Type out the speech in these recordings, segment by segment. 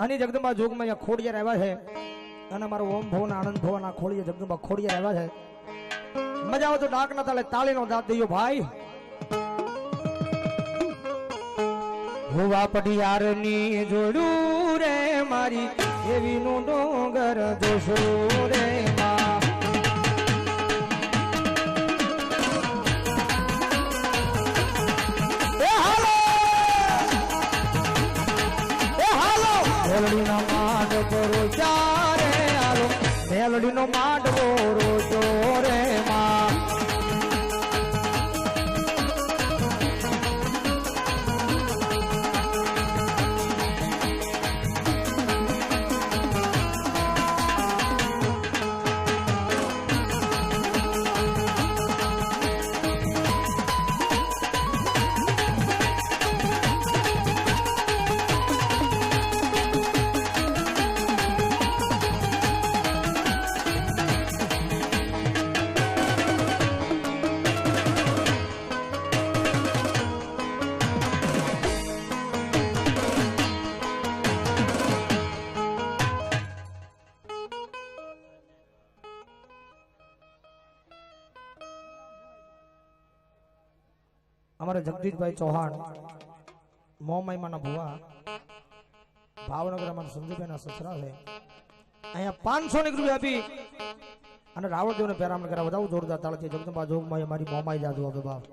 અને જગદંબા જોગમાં અહીંયા ખોડિયાર આવ્યા છે. અને મારો ઓમ ભવન, આનંદ ભવન, આ ખોડિયા જગદંબા ખોડિયાર આવ્યા છે. મજા આવે તો ડાક ના તાલે તાળીનો દાંત દઈયો ભાઈ. હોવા પડિયારની જોડું રે મારી એવી નું ડોંગર જોશું રે માં. મેલડીનો માંડવો અમારા જગદીશભાઈ ચૌહાણ મોમાઈમાના ભુવા ભાવનગર અમારા સંજુભાઈના સસરા છે. અહીંયા પાંચસો ની રૂપિયા આપી અને રાવણદેવને પેરામણ કરાવ બધા જોરદાર તાળથી જગદંબા જોગમાં મારી મોમાઈ જાદુ આપે બાપ.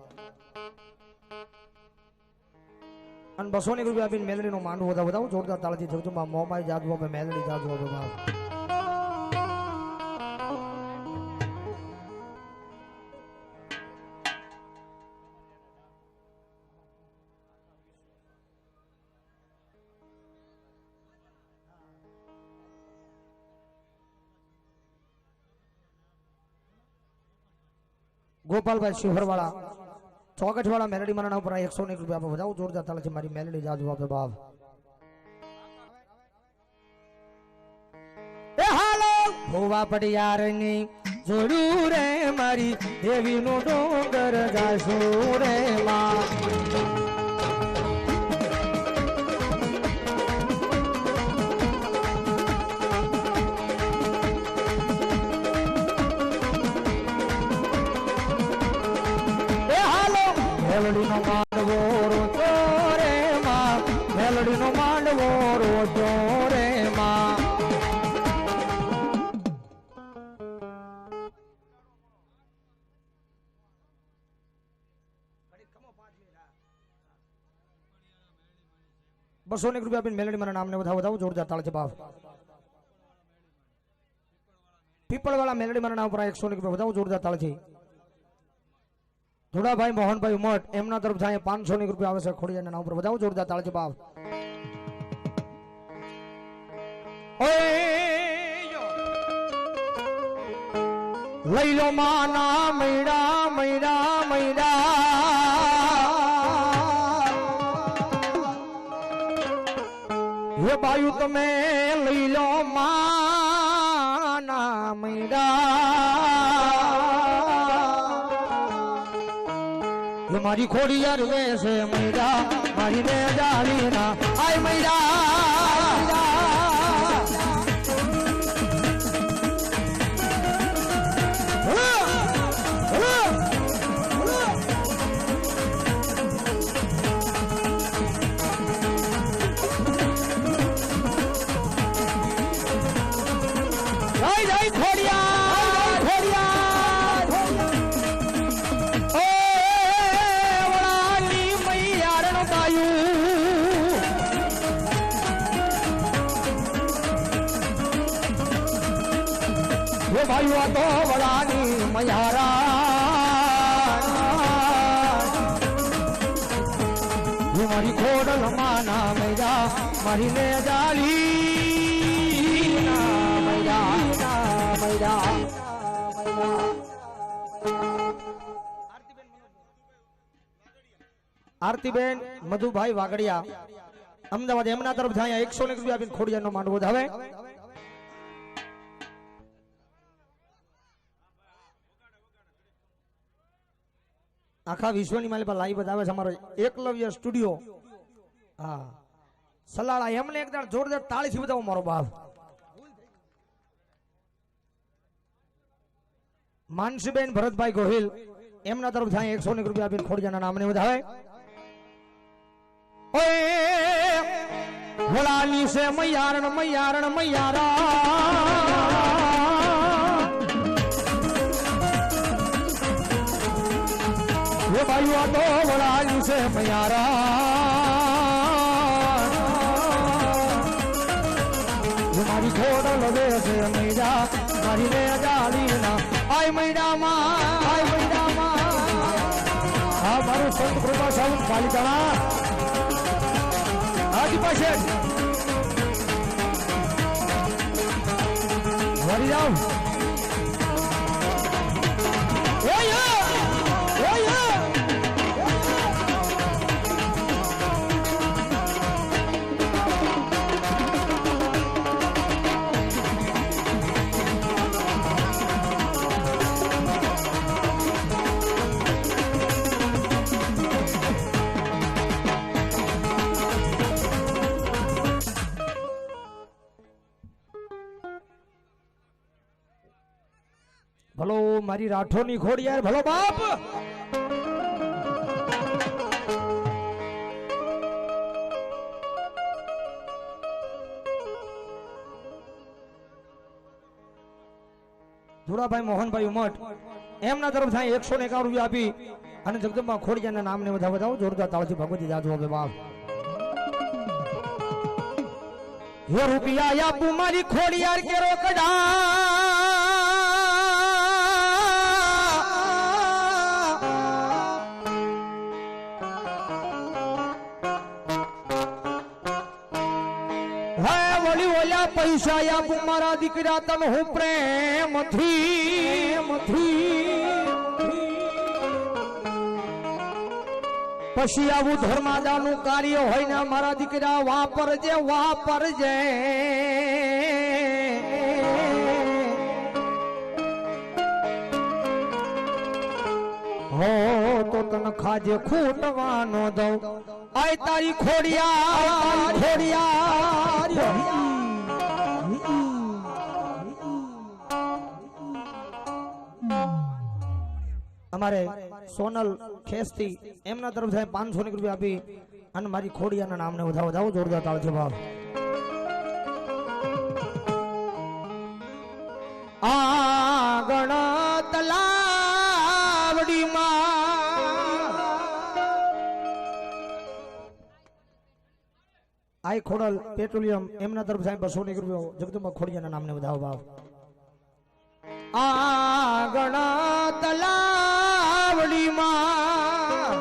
અને બસો ની રૂપિયા આપીને મેલડીનો માંડવો બધા બધા જોરદાર તાળથી જગદંબા મોમાઈ જાદુ આપે મેલડી જાદુ આપે બાપ. ગોપાલભાઈ શિવહરવાળા ચોકઠવાળા મેલડી મારા ઉપર એકસો ને રૂપિયા આપે. જોરદાર તાલે છે મારી મેલડી, જાજુ આપે બાપ. ભોવા પડિયારની જોડું રે મારી. દેવી નો ડોંગર જાસુ રે માં મેલડીનો માંડવો રોજો રે માં. મેલડીનો માંડવો રોજો રે માં. બસો ને રૂપિયા આપીને મેલડી મારા નામને બધા વધાવો, જોરદાર તાળ બાપ પીપળવાળા મેલડી મારા નામ પર એકસો ને રૂપિયા વધાવો, જોરદાર તાળ છે ધોડાભાઈ મોહનભાઈ ઉમટ એમના તરફ થાય પાંચસો ની રૂપિયા આવે છે ખોડિયાના નામ પર વધાવો જોરદાર તાળ છે બાપ લઈ લો માના મૈડા મૈડા મૈડા. હે બાયુ તમે લઈ લો માના મારી ખોડિયાર વેસે મૈડા મારી ને જાળી મૈયા મારી ને જાળી ના મૈયા ના મૈયા આરતીબેન મધુભાઈ વાગડિયા અમદાવાદ એમના તરફ જાય એકસો ને રૂપિયા આપીને ખોડિયાનો માંડવો હવે આખા વિશ્વની પાસે લાઈવ બતાવે છે અમારો એકલવ્ય સ્ટુડિયો હા સલાળા એમને એક દાડ જોરદાર તાળીથી બતાવો મારો બાપ. માનસીબેન ભરતભાઈ ગોહિલ, એમના તરફ એકસો ને રૂપિયા આપીને ખોડિયાના નામને વધાવે. ઓય ભોળાની છે મૈયારણ મૈયારણ, મૈયારા. ભાઈઓ તો વળાયું છે મયારા. એ મારી ખોડ લગે છે મૈડા મારી રે જાળી ના આય મૈડામાં આય મૈડામાં હા, મારું સંત કૃપા સાહેબ, પાલિતાણા. હાજી પાસે વળી જાઓ ભલો રાઠો ની ખોડ યાર, ભલો બાપ! ધોળાભાઈ મોહનભાઈ ઉમટ, એમના તરફ થાય એકસો ને એકાવન રૂપિયા આપી અને જગદંબા ખોડિયાના નામને બધા વધાવો, જોરદાર તાળથી ભગવતી જાજુ હવે બાપ. રૂપિયા આપું મારી ખોડિયાર કેરો કડા પૈસા આપું મારા દીકરા તને હું પ્રેમથી પછી આવું ધર્માદાનું કાર્ય હોય ને મારા દીકરા વાપરજે વાપરજે. હો તો તને ખાજે ખૂટવાનો દઉં. આય તારી ખોડિયા ખોડિયા અમારે સોનલ ખેસ્તી એમના તરફ થાય પાંચસો ની રૂપિયા આપી અને મારી ખોડિયાના નામને વધાવો વધાવો જોરદાર તાળથી ભાવ. આઈ ખોડલ પેટ્રોલિયમ એમના તરફ સાહેબ બસો ની રૂપિયા જગદંબા ખોડિયાના નામને વધાવો ભાવ. આગળ તલાવડીમાં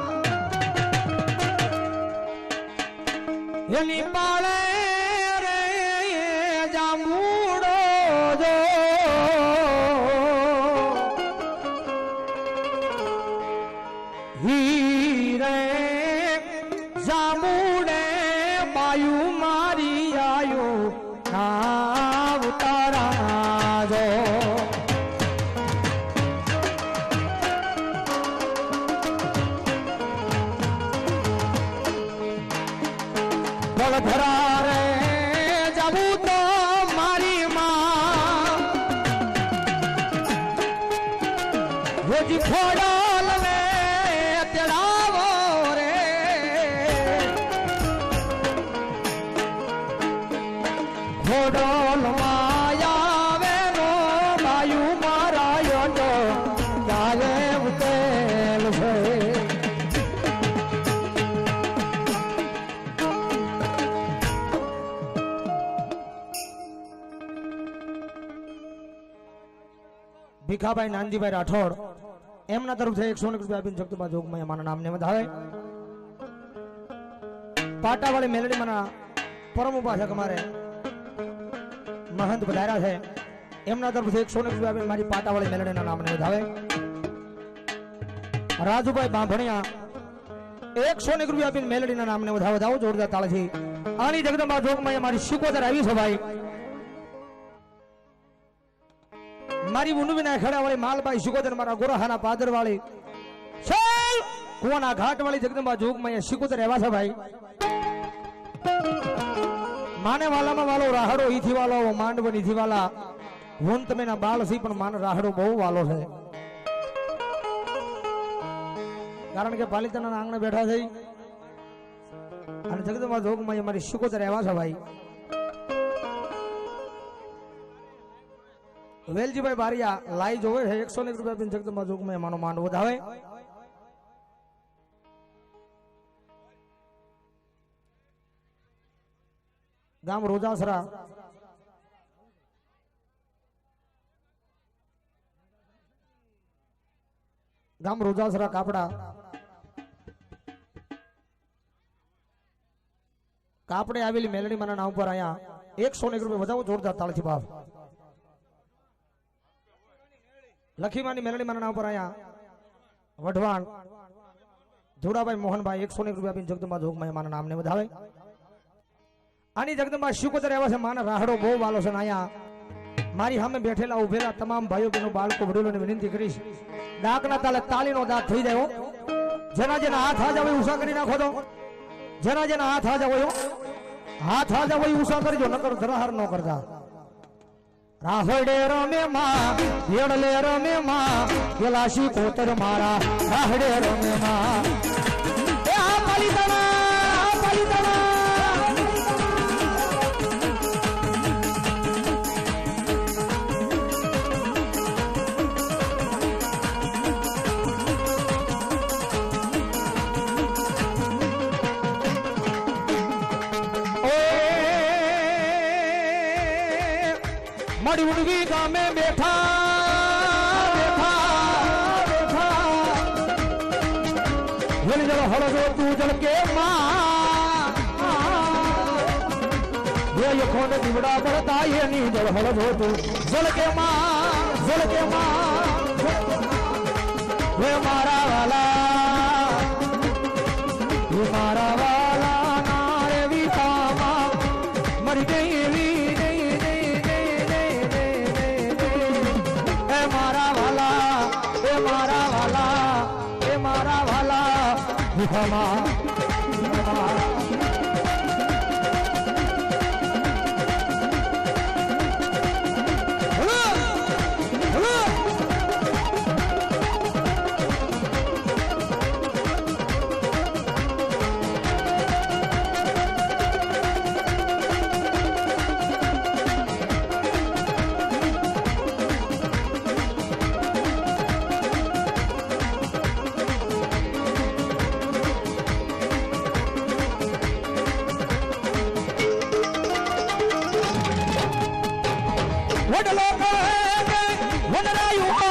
એની પાળે રે જાંબુડો જો. હીરે ભીખાભાઈ, નાનજીભાઈ રાઠોડ, એમના તરફથી એકસો ને રૂપિયા આપીને જગતુબા જોગમાં મારા નામને વધાવે પાટાવાળી મેલડીમાંના પરમ ઉપાસક અમારે મહંત વધાર્યા છે. એમના તરફથી એકસો ને રૂપિયા આપીને મારી પાટાવાળી મેલડીના નામને વધાવે રાજુભાઈ બાંભણિયા, એકસો ને રૂપિયા આપીને મેલડીના નામને વધાવો જોરદાર તાળથી. આની જગદંબા જોગમાં મારી શિકોતર આવી છે ભાઈ. મારી ઉનવીના ખેડા વાળી માલબાઈ સિકોદર મારા ગોરાહાના પાદર વાળી છેલ કુવાના ઘાટ વાળી જગદંબા જોગમાં સિકોદર એવા છે ભાઈ. માને વાલામાં વાલો રાહડો ઈથી વાલો માંડવન ઈથી વાલા. હું તમે ના બાળ સી પણ માન રાહડો બહુ વાલો છે. કારણ કે પાલિતાના આંગણે બેઠા થઈ અને જગદંબા જોગમાં મારી શુકોતર એવા છે ભાઈ. વેલજીભાઈ બારિયા લાઈ જોવે છે. એકસો એક રૂપિયા જગદંબા જોગમાં એમાંનો માંડ વધાવે. ગામ રોજાસરા. ગામ રોજાસરા કાપડા. કાપડે આવેલી મેલડી માના નામ પર અહીંયા એકસો ને એક રૂપિયા વધાવો જોરદાર તાળથી ભાવ. લખીમાની મેલડી માના નામ પર અહીંયા વઢવાણ. ધોડાભાઈ મોહનભાઈ, એકસો એક રૂપિયા આપીને જગદંબા જોગમાં માના નામને વધાવે. આની જગદંબા શુકોતર એવા છે, માના રાહડો બહુ વાલો છે અહીંયા મારી સામે બેઠેલા ઉભેલા તમામ ભાઈઓ બહેનો, બાળકો, વડીલોને વિનંતી કરીશ. ડાકના તાલે તાલીનો દાંત થઈ જાય જેના જેના હાથ હાજા હોય ઉષા કરી નાખો તો. જેના જેના હાથ હાજા હોય. હાથ હાજા હોય ઉષા કરજો, નકર ધરાહાર ન કરતા. રાહડે રમે માં યેડલે રમે માં ગેલાશી કોતર મારા રાહડે રમે માં એ આ પાલિતાણા. મારી ઉડવી ગામે બેઠા બેઠા બેઠા જલ જલ હળજો તું જલ કે માં એ કોને દીવડા પડતા એની જળ હળજો તું જલ કે માં જલ કે માં હે મારા વાલા હે મારા વાલા એ મારા વાલા. વિતામાં વડલો કહે કે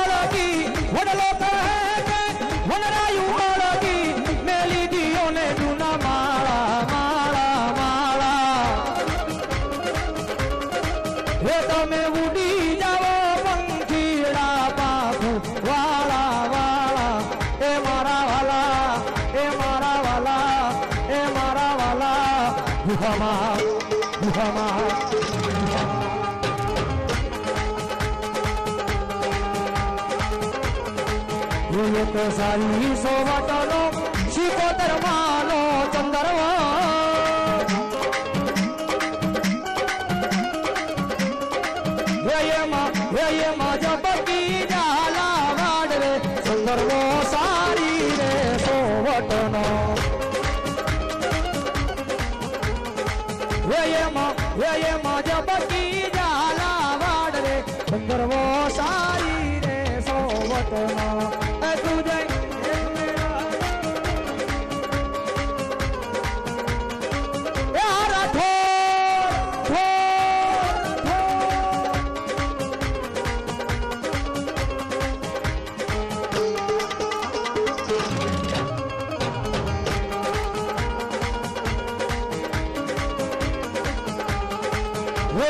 એક વટલો સોવટનો માલો ચંદરવા વેયમાં જબકી જાલા વાડ રે સુંદરવો સારી રે સોવટનો વેયમાં વેયમાં જબકી જાલા વાડ રે સુંદરવો સારી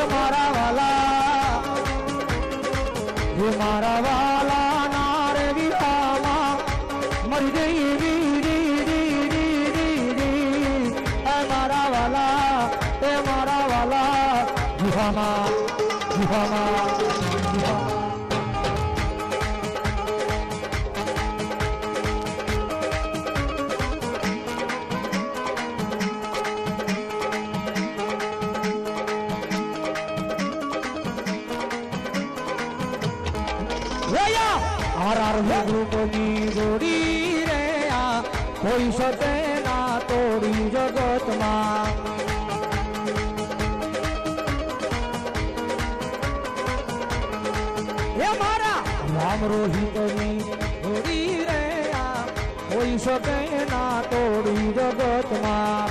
મારા વાલા. હે મારા વાલા. આર ગ્રુપની જોડી રે આ કોઈ શકે ના તોડી જગતમાં. રામ રોહિતની જોડી રે આ કોઈ શકે ના તોડી જગતમાં.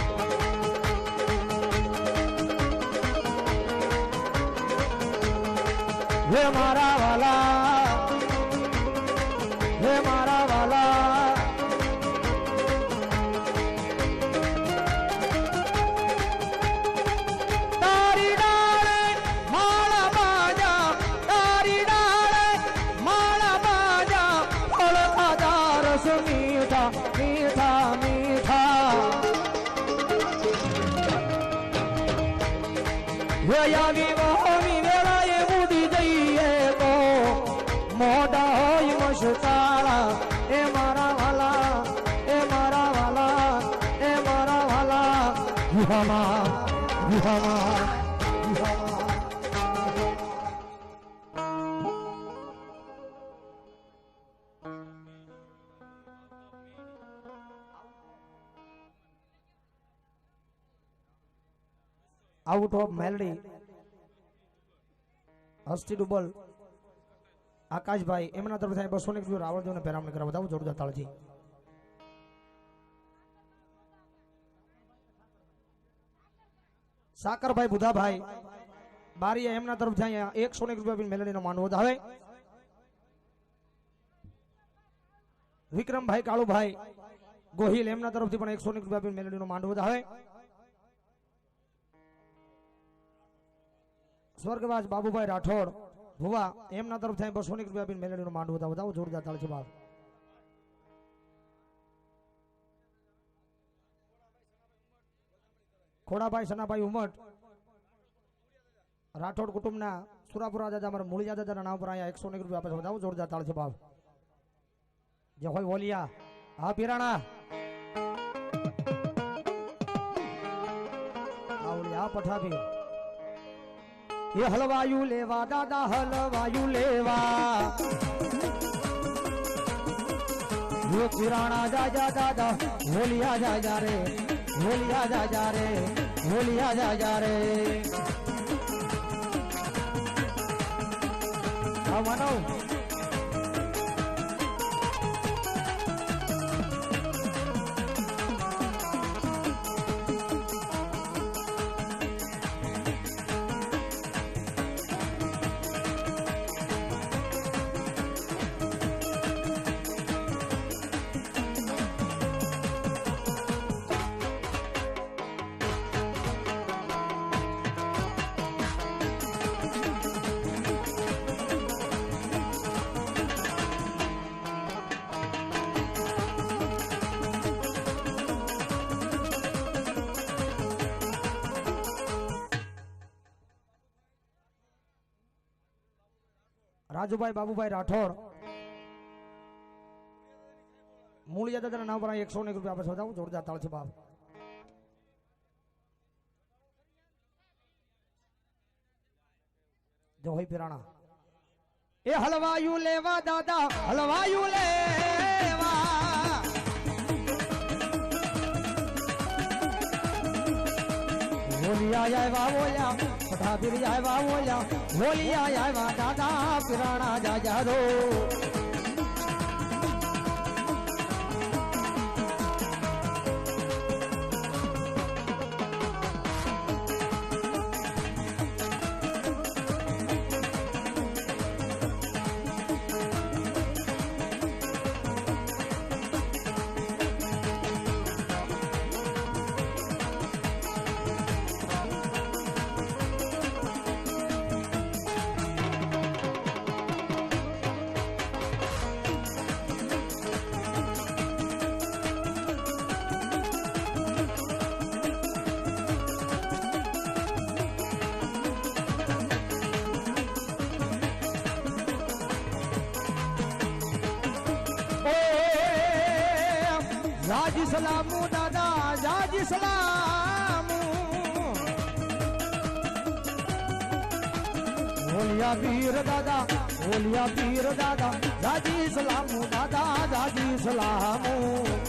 હે મારા આઉટ ઓફ મેલડી હસ્તી ડુબલ આકાશભાઈ એમના તરફથી બસો ને રાવળદેવને પેરામણી કરવા બતાવું જોરદાર તાળજી સાકરભાઈ બુધાભાઈ બારી એમના તરફથી અહીંયા એકસો ને રૂપિયા મેલેડીનો માનવો આવે વિક્રમભાઈ કાળુભાઈ ગોહિલ એમના તરફથી પણ એકસો ને રૂપિયા મેલેડીનો માનવો હવે સ્વર્ગવાસ બાબુભાઈ રાઠોડ, ભુવા, એમના તરફથી અહીં બસો ની રૂપિયા આપીને મેલેડીનો માંડવો હતા બતાવો જોરદાર તાળ છે બાપ ખોડાભાઈ, સનાભાઈ ઉમટ, રાઠોડ કુટુંબના, સુરાપુરા દાદા મારા મૂળિયા દાદાના નામ પર અહીંયા એકસો ને રૂપિયા આપે છે. બતાવો જોરદાર તાળ છે બાપ જે હોય વોલિયા. હા, પીરાણા. આ પઠાભી. એ હલવાયું લેવા, દાદા, હલવાયું લેવા. યો કિરાણા જાજા દાદા હોલિયા જાજા રે હોલિયા જાજા રે હોલિયા જાજા રે. હા, માનવ. રાજુભાઈ બાબુભાઈ રાઠોડ મૂળિયા દાદાના નામ પર એકસો ને રૂપિયા આપે છે બતાવો જોરદાર તાળ છે બાપ જો હોય પીરાણા એ હલવાયું લેવા દાદા હલવાયું લેવા હોલિયા આવ્યા બોલ્યા પઠાભીર આવ્યા બોલ્યા મોલિયા આવ્યા દાદા પીરાણા જાજા દો જાજી સલામુ દાદા જાજી સલામુ. હોલિયા પીર દાદા ઓલિયા પીર દાદા, જાજી સલામુ, દાદા, જાજી સલામુ.